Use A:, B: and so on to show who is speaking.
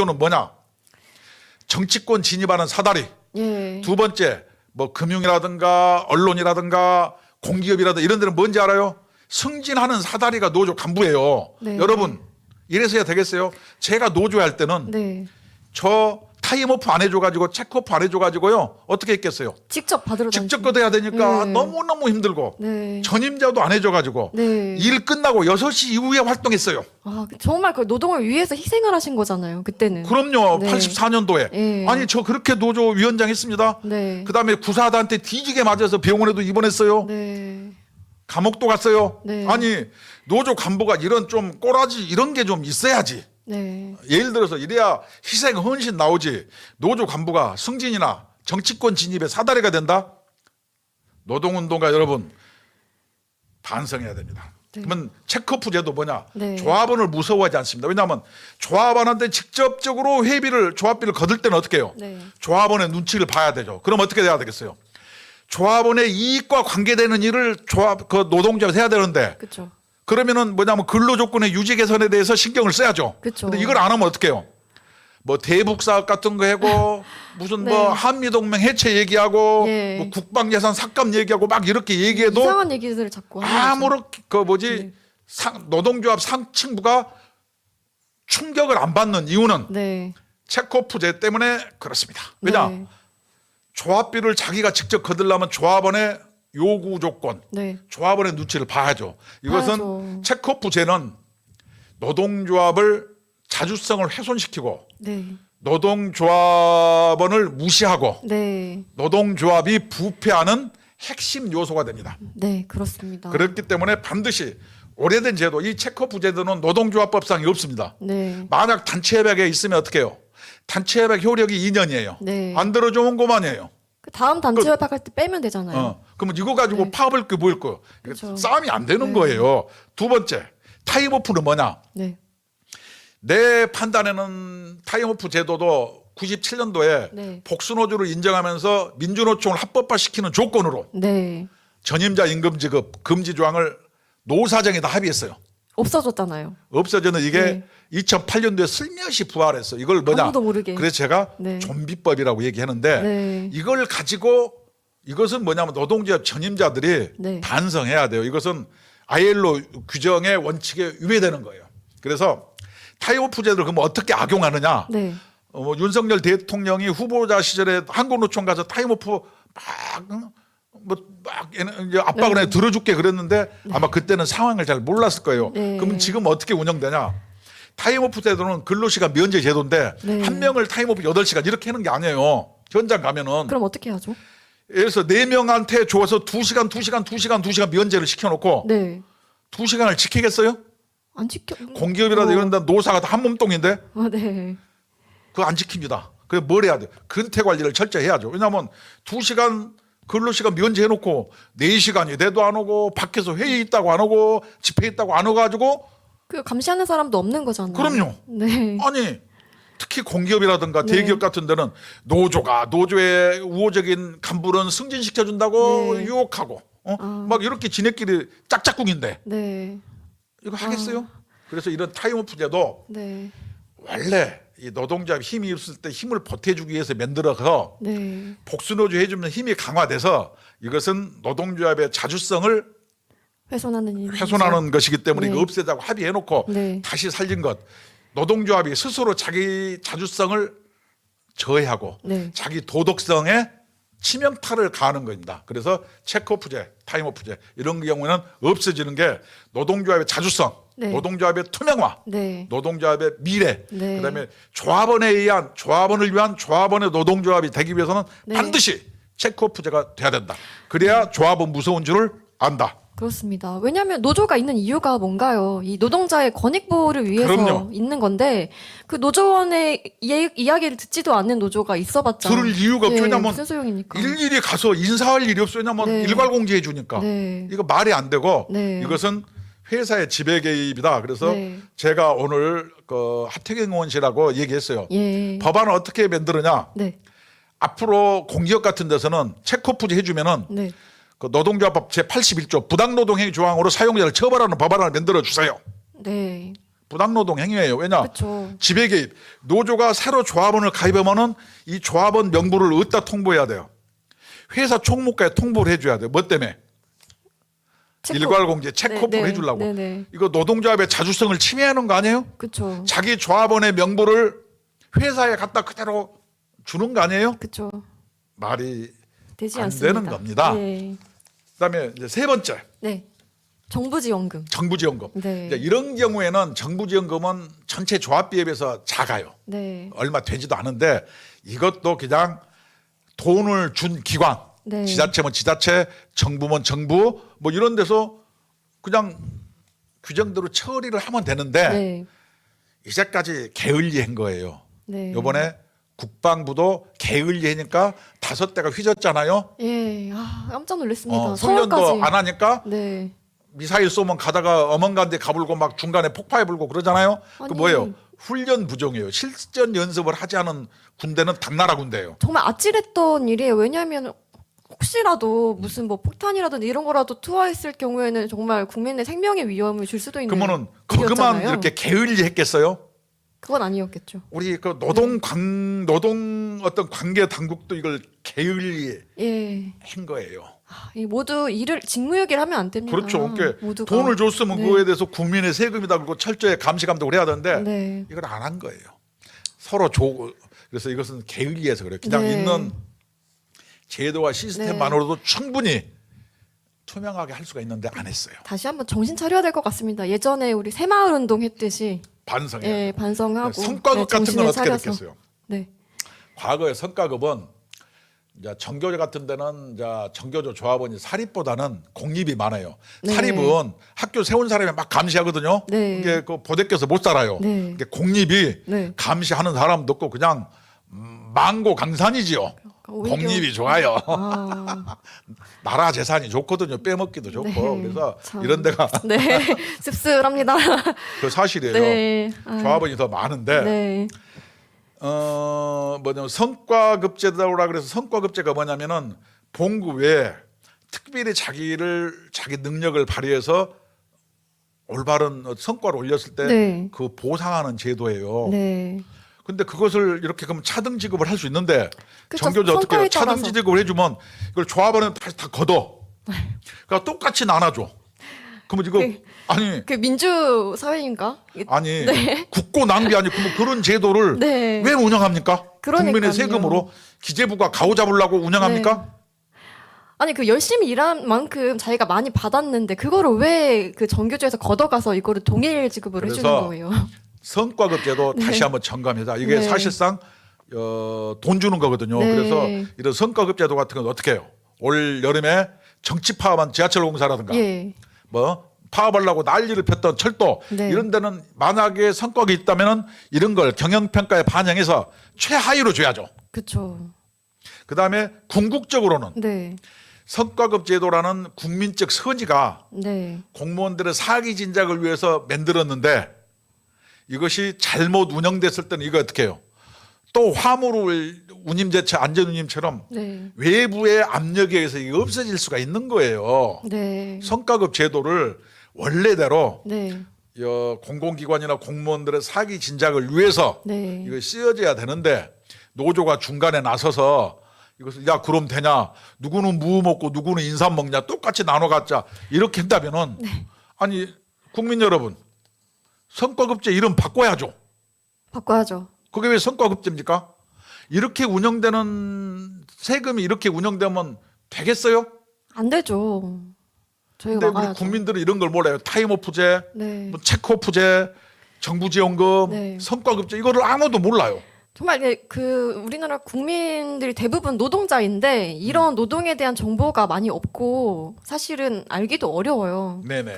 A: 노조는 뭐냐? 정치권 진입하는 사다리.
B: 예.
A: 두 번째 뭐 금융이라든가 언론이라든가 공기업이라든가 이런 데는 뭔지 알아요? 승진하는 사다리가 노조 간부예요.
B: 네.
A: 여러분 이래서 해야 되겠어요? 제가 노조에 할 때는
B: 네.
A: 저 타임오프 안 해줘가지고 체크오프 안 해줘가지고요 어떻게 했겠어요?
B: 직접 받으러
A: 직접
B: 다니시는-
A: 걷어야 되니까
B: 네.
A: 너무 너무 힘들고
B: 네.
A: 전임자도 안 해줘가지고
B: 네.
A: 일 끝나고 6시 이후에 활동했어요.
B: 아, 그 정말 그 노동을 위해서 희생을 하신 거잖아요. 그때는.
A: 그럼요.
B: 네.
A: 84년도에.
B: 예.
A: 아니 저 그렇게 노조 위원장 했습니다.
B: 네.
A: 그 다음에 구사단한테 뒤지게 맞아서 병원에도 입원했어요.
B: 네.
A: 감옥도 갔어요.
B: 네.
A: 아니 노조 간부가 이런 좀 꼬라지 이런 게 좀 있어야지.
B: 네.
A: 예를 들어서 이래야 희생 헌신 나오지. 노조 간부가 승진이나 정치권 진입에 사다리가 된다. 노동운동가 여러분 반성해야 됩니다.
B: 네.
A: 그러면 체크오프 제도 뭐냐?
B: 네.
A: 조합원을 무서워하지 않습니다. 왜냐하면 조합원한테 직접적으로 회비를 조합비를 거둘 때는 어떻게 해요?
B: 네.
A: 조합원의 눈치를 봐야 되죠. 그럼 어떻게 돼야 되겠어요? 조합원의 이익과 관계되는 일을 조합 그 노동조합에서 해야 되는데
B: 그렇죠.
A: 그러면은 뭐냐면 근로 조건의 유지 개선에 대해서 신경을 써야죠.
B: 그쵸.
A: 근데 이걸 안 하면 어떡해요? 뭐 대북 사업 같은 거 하고 무슨
B: 네.
A: 뭐 한미 동맹 해체 얘기하고
B: 예.
A: 뭐 국방 예산 삭감 얘기하고 막 이렇게 얘기해도
B: 이상한 얘기들을 자꾸 하는 거죠.
A: 아무런 그 뭐지
B: 네.
A: 상, 노동조합 상층부가 충격을 안 받는 이유는
B: 네.
A: 체크오프제 때문에 그렇습니다. 왜냐?
B: 네.
A: 조합비를 자기가 직접 거들려면 조합원의 요구 조건,
B: 네.
A: 조합원의 눈치를 봐야죠. 이것은
B: 봐야죠.
A: 체크오프제는 노동조합을 자주성을 훼손시키고
B: 네.
A: 노동조합원을 무시하고
B: 네.
A: 노동조합이 부패하는 핵심 요소가 됩니다.
B: 네, 그렇습니다.
A: 그렇기 때문에 반드시 오래된 제도, 이 체크오프 제도는 노동조합법상이 없습니다.
B: 네.
A: 만약 단체협약에 있으면 어떻게 해요? 단체협약 효력이 2년이에요.
B: 네.
A: 안 들어주면 그만이에요.
B: 그 다음 단체 협약 할 때 빼면 되잖아요.
A: 어. 그러면 이거 가지고
B: 네.
A: 파업을 그 거예요? 이거
B: 그쵸.
A: 싸움이 안 되는
B: 네.
A: 거예요. 두 번째, 타임오프는 뭐냐?
B: 네.
A: 내 판단에는 타임오프 제도도 97년도에
B: 네.
A: 복수노조를 인정하면서 민주노총을 합법화시키는 조건으로
B: 네.
A: 전임자 임금 지급 금지 조항을 노사정에다 합의했어요.
B: 없어졌잖아요.
A: 없어져는 이게
B: 네.
A: 2008년도에 슬며시 부활했어. 이걸 뭐냐?
B: 아무도 모르게.
A: 그래서 제가
B: 네.
A: 좀비법이라고 얘기하는데
B: 네.
A: 이걸 가지고 이것은 뭐냐면 노동조합 전임자들이
B: 네.
A: 반성해야 돼요. 이것은 ILO 규정의 원칙에 위배되는 거예요. 그래서 타이오프 제도를 그럼 어떻게 악용하느냐?
B: 네.
A: 어, 뭐 윤석열 대통령이 후보자 시절에 한국노총 가서 타임오프 막, 뭐막 이제 압박을
B: 네.
A: 해 들어줄게 그랬는데 아마 그때는 상황을 잘 몰랐을 거예요.
B: 네.
A: 그럼 지금 어떻게 운영되냐? 타임오프 제도는 근로시간 면제 제도인데
B: 네.
A: 한 명을 타임오프 8시간 이렇게 하는 게 아니에요. 현장 가면은
B: 그럼 어떻게 하죠?
A: 들어서 네 명한테 줘서 2시간, 2시간, 2시간, 2시간 면제를 시켜놓고
B: 네.
A: 2시간을 지키겠어요?
B: 안 지켜.
A: 공기업이라도
B: 어.
A: 이런 데 노사가 다 한 몸뚱인데
B: 아, 네.
A: 그거 안 지킵니다. 그래 뭘 해야 돼? 근태 관리를 철저히 해야죠. 왜냐하면 두 시간 근로 시간 면제해놓고 네 시간이 돼도 안 오고 밖에서 회의 있다고 안 오고 집회 있다고 안 오가지고
B: 그 감시하는 사람도 없는 거잖아요.
A: 그럼요.
B: 네.
A: 아니 특히 공기업이라든가
B: 네.
A: 대기업 같은 데는 노조가 노조의 우호적인 간부는 승진시켜 준다고
B: 네.
A: 유혹하고 어?
B: 아.
A: 막 이렇게 지네끼리 짝짝꿍인데
B: 네.
A: 이거 하겠어요? 그래서 이런 타임오프제도
B: 네.
A: 원래 이 노동자의 힘이 있을 때 힘을 보태주기 위해서 만들어서
B: 네.
A: 복수노조 해주면 힘이 강화돼서 이것은 노동조합의 자주성을
B: 훼손하는 일.
A: 훼손하는 것이기 때문에
B: 네.
A: 이거 없애자고 합의해놓고
B: 네.
A: 다시 살린 것. 노동조합이 스스로 자기 자주성을 저해하고
B: 네.
A: 자기 도덕성에 치명타를 가하는 겁니다. 그래서 체크오프제, 타임오프제 이런 경우에는 없어지는 게 노동조합의 자주성,
B: 네.
A: 노동조합의 투명화,
B: 네.
A: 노동조합의 미래,
B: 네.
A: 그다음에 조합원에 의한 조합원을 위한 조합원의 노동조합이 되기 위해서는
B: 네.
A: 반드시 체크오프제가 돼야 된다. 그래야 조합은 무서운 줄을 안다.
B: 그렇습니다. 왜냐하면 노조가 있는 이유가 뭔가요? 이 노동자의 권익 보호를 위해서
A: 그럼요.
B: 있는 건데 그 노조원의 이, 이야기를 듣지도 않는 노조가 있어봤자
A: 들을 이유가 없죠.
B: 네, 무슨 소용입니까?
A: 일일이 가서 인사할 일이 없어요. 왜냐면
B: 네.
A: 일괄 공지해 주니까
B: 네.
A: 이거 말이 안 되고
B: 네.
A: 이것은 회사의 지배 개입이다. 그래서
B: 네.
A: 제가 오늘 그 하태경 의원실하고 얘기했어요.
B: 예.
A: 법안을 어떻게 만들느냐?
B: 네.
A: 앞으로 공기업 같은 데서는 체크오프제 해주면은
B: 네.
A: 그 노동조합법 제 81조 부당노동행위 조항으로 사용자를 처벌하는 법안을 만들어 주세요.
B: 네.
A: 부당노동 행위예요. 왜냐?
B: 그렇죠.
A: 지배 개입. 노조가 새로 조합원을 가입하면은 이 조합원 명부를 어디다 통보해야 돼요. 회사 총무과에 통보를 해줘야 돼요. 뭐 때문에? 일괄 공제 체크오프
B: 네, 네.
A: 해주려고.
B: 네, 네.
A: 이거 노동조합의 자주성을 침해하는 거 아니에요?
B: 그렇죠.
A: 자기 조합원의 명부를 회사에 갖다 그대로 주는 거 아니에요?
B: 그렇죠.
A: 말이
B: 되지
A: 안
B: 않습니다.
A: 되는 겁니다.
B: 네.
A: 그다음에 이제 세 번째
B: 네. 정부지원금.
A: 정부지원금.
B: 네.
A: 이제 이런 경우에는 정부지원금은 전체 조합비에 비해서 작아요.
B: 네.
A: 얼마 되지도 않은데 이것도 그냥 돈을 준 기관,
B: 네.
A: 지자체면 지자체, 정부면 정부 뭐 이런 데서 그냥 규정대로 처리를 하면 되는데
B: 네.
A: 이제까지 게을리한 거예요.
B: 네.
A: 요번에 국방부도 게을리하니까 다섯 대가 휘졌잖아요.
B: 예. 아, 깜짝 놀랐습니다.
A: 어, 훈련도
B: 서울까지.
A: 안 하니까
B: 네.
A: 미사일 쏘면 가다가 어멍간데 가불고 막 중간에 폭파해 불고 그러잖아요. 그
B: 아니.
A: 뭐예요? 훈련 부정이에요. 실전 연습을 하지 않은 군대는 당나라 군대예요.
B: 정말 아찔했던 일이에요. 왜냐하면 혹시라도 무슨 뭐 폭탄이라든지 이런 거라도 투하했을 경우에는 정말 국민의 생명의 위험을 줄 수도 있는
A: 그러면은 거기만
B: 일이었잖아요.
A: 이렇게 게을리했겠어요?
B: 그건 아니었겠죠.
A: 우리 그 노동 관 노동 어떤 관계 당국도 이걸 게을리한
B: 예.
A: 거예요.
B: 아, 이 모두 일을 직무유기를 하면 안 됩니다.
A: 그렇죠. 그러니까
B: 모두가.
A: 돈을 줬으면
B: 네.
A: 그거에 대해서 국민의 세금이다 그러고 철저히 감시 감독을 해야 되는데
B: 네.
A: 이걸 안 한 거예요. 서로 조 그래서 이것은 게을리해서 그래요. 그냥
B: 네.
A: 있는 제도와 시스템만으로도
B: 네.
A: 충분히 투명하게 할 수가 있는데 안 했어요.
B: 다시 한번 정신 차려야 될 것 같습니다. 예전에 우리 새마을 운동 했듯이
A: 반성해.
B: 예, 반성하고
A: 성과급
B: 네,
A: 같은 건 어떻게
B: 차려서.
A: 됐겠어요?
B: 네.
A: 과거의 성과급은 이제 정교조 같은 데는 이제 정교조 조합원이 사립보다는 공립이 많아요.
B: 네.
A: 사립은 학교 세운 사람이 막 감시하거든요.
B: 네.
A: 이게 그 보대껴서 못 살아요.
B: 네.
A: 이게 공립이
B: 네.
A: 감시하는 사람도 없고 그냥 음, 망고 강산이지요.
B: 오히려-
A: 공립이 좋아요.
B: 아,
A: 나라 재산이 좋거든요. 빼먹기도 좋고
B: 네.
A: 그래서
B: 참.
A: 이런 데가
B: 네. 씁쓸합니다.
A: 그 사실이에요.
B: 네. 아,
A: 조합원이 더 많은데
B: 네.
A: 어 뭐냐면 성과급제도라 그래서 성과급제가 뭐냐면은 봉구 외에 특별히 자기를 자기 능력을 발휘해서 올바른 성과를 올렸을 때 그
B: 네.
A: 보상하는 제도예요.
B: 네.
A: 근데 그것을 이렇게 그러면 차등 지급을 할 수 있는데
B: 그쵸,
A: 정교조 어떻게 해요?
B: 성과에
A: 차등
B: 따라서.
A: 지급을 해주면 이걸 조합원은 다시 다 걷어. 그러니까 똑같이 나눠줘. 그러면 이거
B: 그-
A: 아니
B: 그 민주 사회인가?
A: 아니 국고 낭비 아니고 뭐 그런 제도를
B: 네.
A: 왜 운영합니까?
B: 그러니까요.
A: 국민의 세금으로 기재부가 가오 잡으려고 운영합니까?
B: 네. 아니 그 열심히 일한 만큼 자기가 많이 받았는데 그거를 왜 그 정교조에서 걷어가서 이거를 동일 지급을 해주는
A: 그래서
B: 거예요?
A: 성과급 제도 다시 한번 점검해자. 이게
B: 네.
A: 사실상 어, 돈 주는 거거든요.
B: 네.
A: 그래서 이런 성과급 제도 같은 건 어떻게 해요? 올 여름에 정치 파업한 지하철 공사라든가
B: 예.
A: 뭐 파업하려고 난리를 폈던 철도
B: 네.
A: 이런 데는 만약에 성과가 있다면은 이런 걸 경영 평가에 반영해서 최하위로 줘야죠.
B: 그렇죠.
A: 그 다음에 궁극적으로는
B: 네.
A: 성과급 제도라는 국민적 선의가
B: 네.
A: 공무원들의 사기 진작을 위해서 만들었는데 이것이 잘못 운영됐을 때는 이거 어떻게 해요? 또 화물을 운임제체 안전운임처럼
B: 네.
A: 외부의 압력에 의해서 이게 없어질 수가 있는 거예요.
B: 네.
A: 성과급 제도를 원래대로
B: 네.
A: 어, 공공기관이나 공무원들의 사기 진작을 위해서
B: 네.
A: 이거 쓰여져야 되는데 노조가 중간에 나서서 이것을 야 그럼 되냐 누구는 무 먹고 누구는 인삼 먹냐 똑같이 나눠 갖자 이렇게 한다면은
B: 네.
A: 아니 국민 여러분 성과급제 이름 바꿔야죠.
B: 바꿔야죠.
A: 그게 왜 성과급제입니까? 이렇게 운영되는 세금이 이렇게 운영되면 되겠어요?
B: 안 되죠. 저희가
A: 근데 우리
B: 막아야죠.
A: 국민들은 이런 걸 몰라요. 타임오프제,
B: 네.
A: 뭐 체크오프제, 정부지원금,
B: 네.
A: 성과급제 이거를 아무도 몰라요.
B: 정말 이게 그 우리나라 국민들이 대부분 노동자인데 이런 노동에 대한 정보가 많이 없고 사실은 알기도 어려워요.
A: 네네.